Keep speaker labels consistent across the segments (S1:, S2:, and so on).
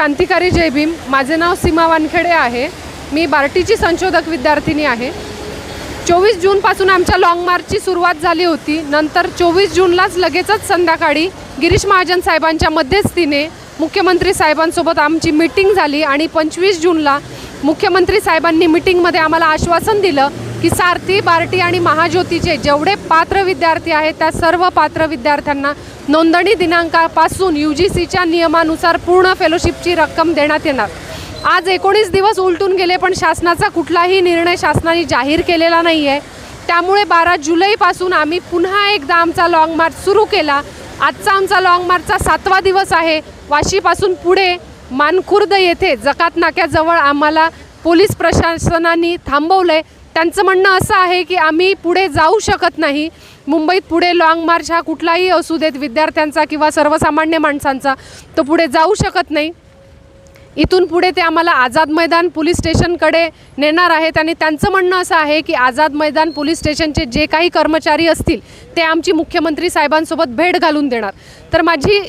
S1: क्रांतिकारी जय भीम माझे नाव सीमा वानखेडे आहे. मी बार्टीची संशोधक विद्यार्थिनी आहे. चोवीस जूनपासून आमच्या लाँग मार्चची सुरुवात झाली होती. नंतर चोवीस जूनलाच लगेचच संध्याकाळी गिरीश महाजन साहेबांच्या मध्यस्थीने मुख्यमंत्री साहेबांसोबत आमची मीटिंग झाली आणि पंचवीस जूनला मुख्यमंत्री साहेबांनी मिटिंगमध्ये आम्हाला आश्वासन दिलं की सारथी बार्टी आणि महाज्योतीचे जेवढे पात्र विद्यार्थी आहेत त्या सर्व पात्र विद्यार्थ्यांना नोंदणी दिनांकापासून यू जी सीच्या नियमानुसार पूर्ण फेलोशिपची रक्कम देण्यात येणार. आज एकोणीस दिवस उलटून गेले पण शासनाचा कुठलाही निर्णय शासनाने जाहीर केलेला नाही आहे त्यामुळे बारा जुलैपासून आम्ही पुन्हा एकदा आमचा लाँग मार्च सुरू केला. आजचा आमचा लाँग मार्चचा सातवा दिवस आहे. वाशीपासून पुढे मानखुर्द येथे जकात नाक्याजवळ आम्हाला पोलीस प्रशासनाने थांबवलं आहे त्यांचं म्हणणं असं आहे की आम्ही पुढे जाऊ शकत नाही. मुंबईत पुढे लाँग मार्च हा कुठलाही असू देत विद्यार्थ्यांचा किंवा सर्वसामान्य माणसांचा तो पुढे जाऊ शकत नाही. इथून पुढे ते आम्हाला आझाद मैदान पोलीस स्टेशनकडे नेणार आहेत आणि त्यांचं म्हणणं असं आहे की आझाद मैदान पोलीस स्टेशनचे जे काही कर्मचारी असतील ते आमची मुख्यमंत्री साहेबांसोबत भेट घालून देणार. तर माझी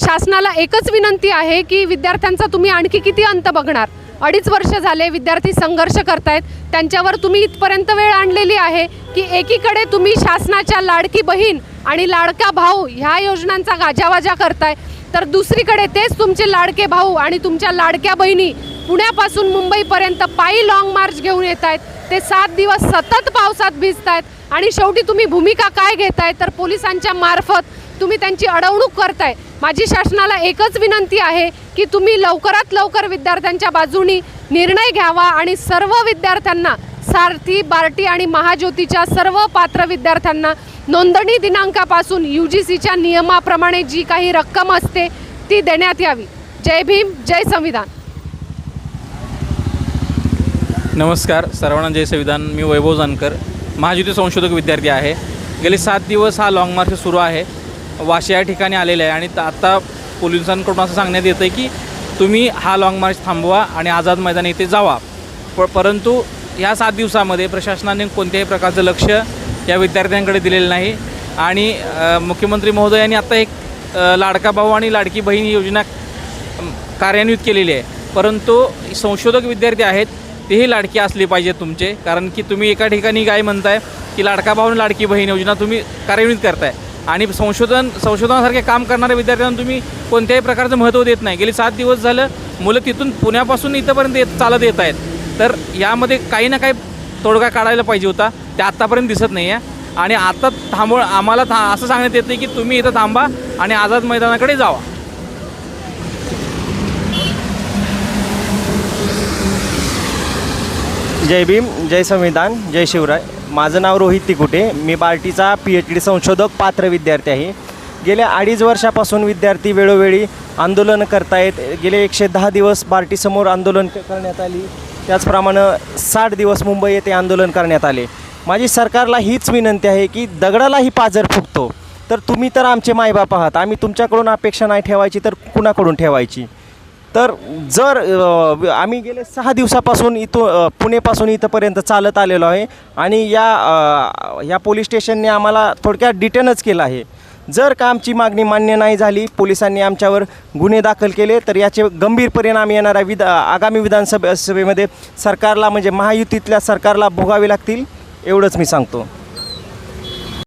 S1: शासनाला एकच विनंती आहे की विद्यार्थ्यांचा तुम्ही आणखी किती अंत बघणार? अडीच वर्ष झाले विद्यार्थी संघर्ष करतायत. त्यांच्यावर तुम्ही इथपर्यंत वेळ आणलेली आहे की एकीकडे तुम्ही शासनाच्या लाडकी बहीण आणि लाडका भाऊ ह्या योजनांचा गाजावाजा करताय. तर दुसरीकडे तेच तुमचे लाडके भाऊ आणि तुमच्या लाडक्या बहिणी पुण्यापासून मुंबईपर्यंत पायी लाँग मार्च घेऊन येत आहेत ते सात दिवस सतत पावसात भिजत आहेत आणि शेवटी तुम्ही भूमिका काय घेताय? तर पोलिसांच्या मार्फत तुम्ही त्यांची अडवणूक करताय. माझी शासनाला एकच विनंती आहे की तुम्ही लवकरात लवकर विद्यार्थ्यांच्या बाजूनी निर्णय घ्यावा आणि सर्व विद्यार्थ्यांना सारथी बार्टी आणि महाज्योतीच्या सर्व पात्र विद्यार्थ्यांना नोंदणी दिनांकापासून यू जी सीच्या नियमाप्रमाणे जी काही रक्कम असते ती देण्यात यावी. जय भीम जय संविधान.
S2: नमस्कार सर्वांना जय संविधान. मी वैभव जानकर महाज्योती संशोधक विद्यार्थी आहे. गेले सात दिवस हा लाँग मार्च सुरू आहे. वाशी या ठिकाणी आलेले आहे. आणि त- आता पोलिसांकडून असं सांगण्यात येतं आहे की तुम्ही हा लाँग मार्च थांबवा आणि आझाद मैदान येथे जावा. प परंतु ह्या सात दिवसामध्ये प्रशासनाने कोणत्याही प्रकारचं लक्ष या विद्यार्थ्यांकडे दिलेलं नाही. आणि मुख्यमंत्री महोदयांनी आत्ता एक लाडका भाऊ आणि लाडकी बहीण योजना कार्यान्वित केलेली आहे. परंतु संशोधक विद्यार्थी आहेत तेही लाडकी असली पाहिजे तुमचे. कारण की तुम्ही एका ठिकाणी काय म्हणताय की लाडका भाऊ आणि लाडकी बहीण योजना तुम्ही कार्यान्वित करताय. आणि संशोधन संशोधनासारखे काम करणाऱ्या विद्यार्थ्यांना तुम्ही कोणत्याही प्रकारचं महत्त्व देत नाही. गेली सात दिवस झालं मुलं तिथून पुण्यापासून इथंपर्यंत येत चालत येत आहेत. तर यामध्ये काही ना काही तोडगा काढायला पाहिजे होता. ते आत्तापर्यंत दिसत नाही आहे आणि आता थांबव आम्हाला था असं सांगण्यात येतं की तुम्ही इथं थांबा आणि आझाद मैदानाकडे जावा.
S3: जय भीम जय संविधान जय शिवराय. माझं नाव रोहित तिकुटे. मी बार्टीचा पी एच डी संशोधक पात्र विद्यार्थी आहे. गेल्या अडीच वर्षापासून विद्यार्थी वेळोवेळी आंदोलन करतायत. गेले एकशे दहा दिवस बार्टीसमोर आंदोलन करण्यात आली. त्याचप्रमाणे साठ दिवस मुंबई येथे आंदोलन करण्यात आले. माझी सरकारला हीच विनंती आहे की दगडालाही पाजर फुटतो. तर तुम्ही तर आमचे मायबाप आहात. आम्ही तुमच्याकडून अपेक्षा नाही ठेवायची तर कुणाकडून ठेवायची? तर जर आम्ही गेले सहा दिवसापासून इथं पुणेपासून इथंपर्यंत चालत आलेलो आहे आणि या या पोलीस स्टेशनने आम्हाला थोडक्यात डिटेनच केलं आहे. जर का आमची मागणी मान्य नाही झाली पोलिसांनी आमच्यावर गुन्हे दाखल केले तर याचे गंभीर परिणाम येणाऱ्या विधा आगामी विधानसभा सभेमध्ये सरकारला म्हणजे महायुतीतल्या सरकारला भोगावे लागतील एवढंच मी सांगतो.